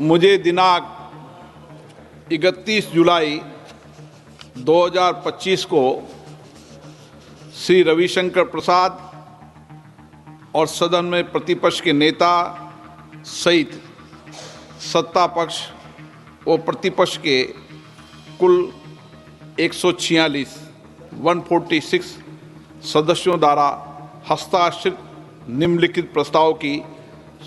मुझे दिनांक 31 जुलाई 2025 को श्री रविशंकर प्रसाद और सदन में प्रतिपक्ष के नेता सहित सत्ता पक्ष व प्रतिपक्ष के कुल एक सौ छियालीस वन फोर्टी सिक्स सदस्यों द्वारा हस्ताक्षरित निम्नलिखित प्रस्ताव की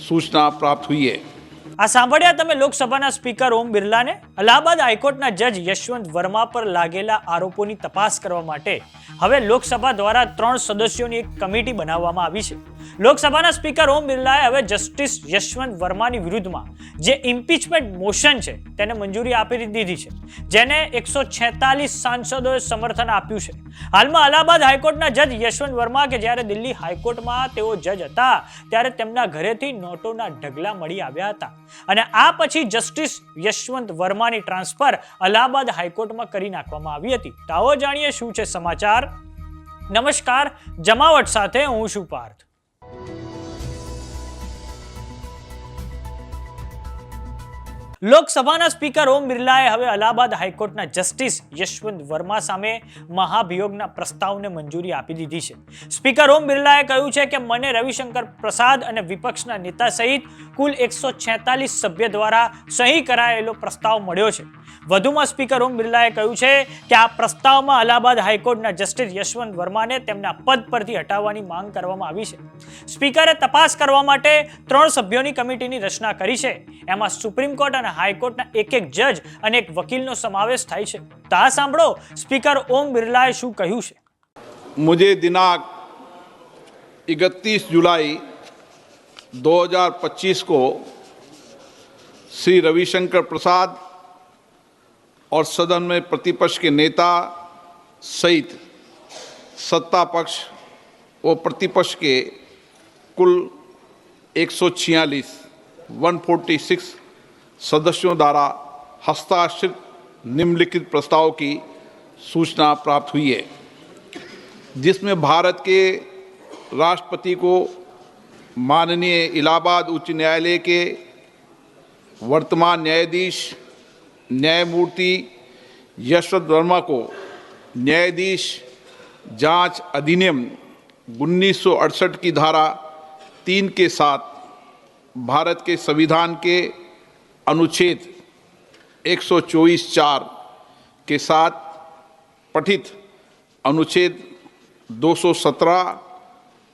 सूचना प्राप्त हुई है। આ સાંભળ્યા તમે લોકસભાના સ્પીકર ઓમ બિરલાને? અલ્હાબાદ હાઈકોર્ટના જજ યશવંત વર્મા પર લાગેલા આરોપોની તપાસ કરવા માટે હવે લોકસભા દ્વારા ત્રણ સદસ્યોની એક કમિટી બનાવવામાં આવી છે. લોકસભાના સ્પીકર ઓમ બિરલાએ હવે જસ્ટિસ યશવંત વર્માની વિરુદ્ધમાં જે ઇમ્પીચમેન્ટ મોશન છે તેને મંજૂરી આપી દીધી છે, જેને એકસો છેતાલીસ સાંસદોએ સમર્થન આપ્યું છે. હાલમાં અલ્હાબાદ હાઈકોર્ટના જજ યશવંત વર્મા કે જ્યારે દિલ્હી હાઈકોર્ટમાં તેઓ જજ હતા, ત્યારે તેમના ઘરેથી નોટોના ઢગલા મળી આવ્યા હતા. અને આ પછી જસ્ટિસ યશવંત વર્માની ટ્રાન્સફર અલ્હાબાદ હાઈકોર્ટમાં કરી નાખવામાં આવી હતી. તો જાણીએ શું છે સમાચાર. નમસ્કાર, જમાવટ સાથે હું છું પાર્થ. Thank you લોકસભાના સ્પીકર ઓમ બિરલાએ હવે અલ્હાબાદ હાઈકોર્ટના જસ્ટિસ યશવંત વર્મા સામે મહાભિયોગના પ્રસ્તાવને મંજૂરી આપી દીધી છે. સ્પીકર ઓમ બિરલાએ કહ્યું છે કે મને રવિશંકર પ્રસાદ અને વિપક્ષના નેતા સહિત કુલ એકસો છેતાલીસ સભ્ય દ્વારા સહી કરાયેલો પ્રસ્તાવ મળ્યો છે. વધુમાં સ્પીકર ઓમ બિરલાએ કહ્યું છે કે આ પ્રસ્તાવમાં અલ્હાબાદ હાઈકોર્ટના જસ્ટિસ યશવંત વર્માને તેમના પદ પરથી હટાવવાની માંગ કરવામાં આવી છે. સ્પીકરે તપાસ કરવા માટે ત્રણ સભ્યોની કમિટીની રચના કરી છે. એમાં સુપ્રીમ કોર્ટ અને હાઈકોર્ટના એક એક જજ અને એક વકીલનો સમાવેશ થાય છે તો આ સાંભળો સ્પીકર ઓમ બિરલાએ શું કહ્યું છે मुझे दिनांक 31 जुलाई 2025 को श्री रविशंकर प्रसाद और सदन में प्रतिपक्ष के नेता सहित सत्ता पक्ष व प्रतिपक्ष के कुल एक सौ छियालीस वन फोर्टी सिक्स सदस्यों द्वारा हस्ताक्षरित निम्नलिखित प्रस्ताव की सूचना प्राप्त हुई है, जिसमें भारत के राष्ट्रपति को माननीय इलाहाबाद उच्च न्यायालय के वर्तमान न्यायाधीश न्यायमूर्ति यशवंत वर्मा को न्यायाधीश जाँच अधिनियम उन्नीस सौ अड़सठ की धारा तीन के साथ भारत के संविधान के अनुच्छेद 124 चार के साथ पठित अनुच्छेद 217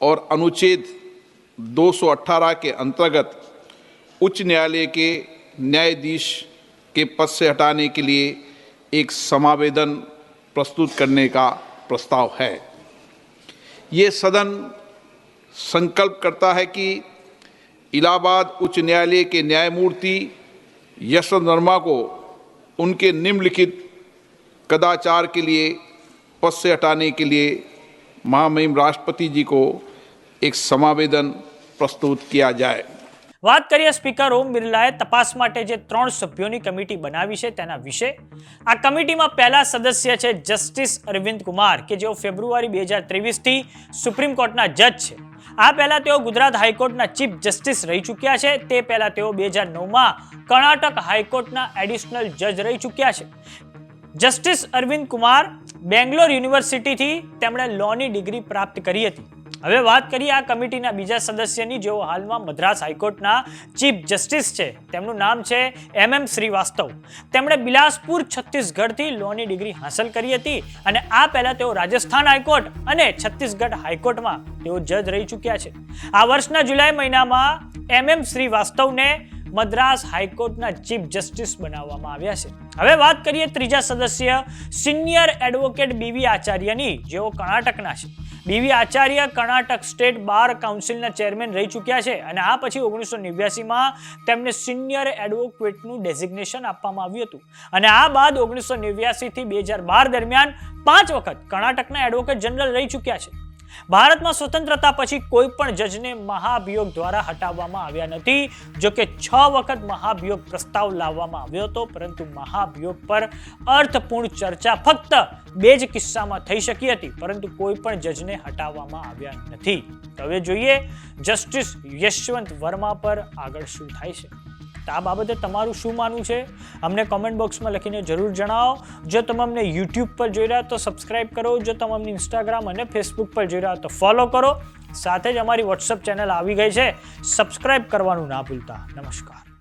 और अनुच्छेद 218 के अंतर्गत उच्च न्यायालय के न्यायाधीश के पद से हटाने के लिए एक समावेदन प्रस्तुत करने का प्रस्ताव है। ये सदन संकल्प करता है कि इलाहाबाद उच्च न्यायालय के न्यायमूर्ति यशवंत वर्मा को उनके निम्नलिखित कदाचार के लिए, पद से हटाने के लिए महामहिम राष्ट्रपति जी को एक समावेदन प्रस्तुत किया जाए। વાત કરીએ સ્પીકર ઓમ બિરલાએ તપાસ માટે જે ત્રણ સભ્યોની કમિટી બનાવી છે તેના વિશે. આ કમિટીમાં પહેલા સદસ્ય છે જસ્ટિસ અરવિંદ કુમાર, કે જેઓ ફેબ્રુઆરી બે હજાર ત્રેવીસથી સુપ્રીમ કોર્ટના જજ છે. આ પહેલા તેઓ ગુજરાત હાઈકોર્ટના ચીફ જસ્ટિસ રહી ચૂક્યા છે. તે પહેલા તેઓ બે હજાર નવમાં કર્ણાટક હાઈકોર્ટના એડિશનલ જજ રહી ચૂક્યા છે. જસ્ટિસ અરવિંદ કુમાર બેંગ્લોર યુનિવર્સિટીથી તેમણે લોની ડિગ્રી પ્રાપ્ત કરી હતી. હવે વાત કરીએ આ કમિટીના બીજા સદસ્યની, જેઓ હાલમાં મદ્રાસ હાઈકોર્ટના ચીફ જસ્ટિસ છે. તેમનું નામ છે એમ એમ શ્રીવાસ્તવ. તેમણે બિલાસપુર, છત્તીસગઢથી લોની ડિગ્રી હાંસલ કરી હતી અને આ પહેલા તેઓ રાજસ્થાન હાઈકોર્ટ અને છત્તીસગઢ હાઈકોર્ટમાં તેઓ જજ રહી ચૂક્યા છે. આ વર્ષના જુલાઈ મહિનામાં એમ એમ શ્રીવાસ્તવને મદ્રાસ હાઈકોર્ટના ચીફ જસ્ટિસ બનાવવામાં આવ્યા છે. હવે વાત કરીએ ત્રીજા સદસ્ય, સિનિયર એડવોકેટ બીવી આચાર્યની, જેઓ કર્ણાટકના છે. B V Acharya Karnataka state bar કાઉન્સિલના chairman રહી ચૂક્યા છે અને આ પછી ઓગણીસો નેવ્યાસીમાં તેમને સિનિયર એડવોકેટનું ડેઝિગ્નેશન આપવામાં આવ્યું હતું. અને આ બાદ ઓગણીસો નેવ્યાસીથી બે હજાર બાર દરમિયાન પાંચ વખત કર્ણાટકના એડવોકેટ જનરલ રહી ચૂક્યા છે. ભારતમાં સ્વતંત્રતા પછી કોઈ પણ જજને મહાભિયોગ દ્વારા હટાવવામાં આવ્યા નથી. જો કે છ વખત મહાભિયોગ પ્રસ્તાવ લાવવામાં આવ્યો હતો, પરંતુ મહાભિયોગ પર અર્થપૂર્ણ ચર્ચા ફક્ત બે જ કિસ્સામાં થઈ શકી હતી, પરંતુ કોઈ પણ જજને હટાવવામાં આવ્યા નથી. હવે જોઈએ જસ્ટિસ યશવંત વર્મા પર આગળ શું થાય છે. તો આ બાબતે તમારું શું માનવું છે? અમને કોમેન્ટ બોક્સમાં લખીને જરૂર જણાવો. જો તમે અમને યુટ્યુબ પર જોઈ રહ્યા તો સબસ્ક્રાઇબ કરો. જો તમે અમને ઇન્સ્ટાગ્રામ અને ફેસબુક પર જોઈ રહ્યા તો ફોલો કરો. સાથે જ અમારી વોટ્સઅપ ચેનલ આવી ગઈ છે. સબસ્ક્રાઇબ કરવાનું ના ભૂલતા. નમસ્કાર.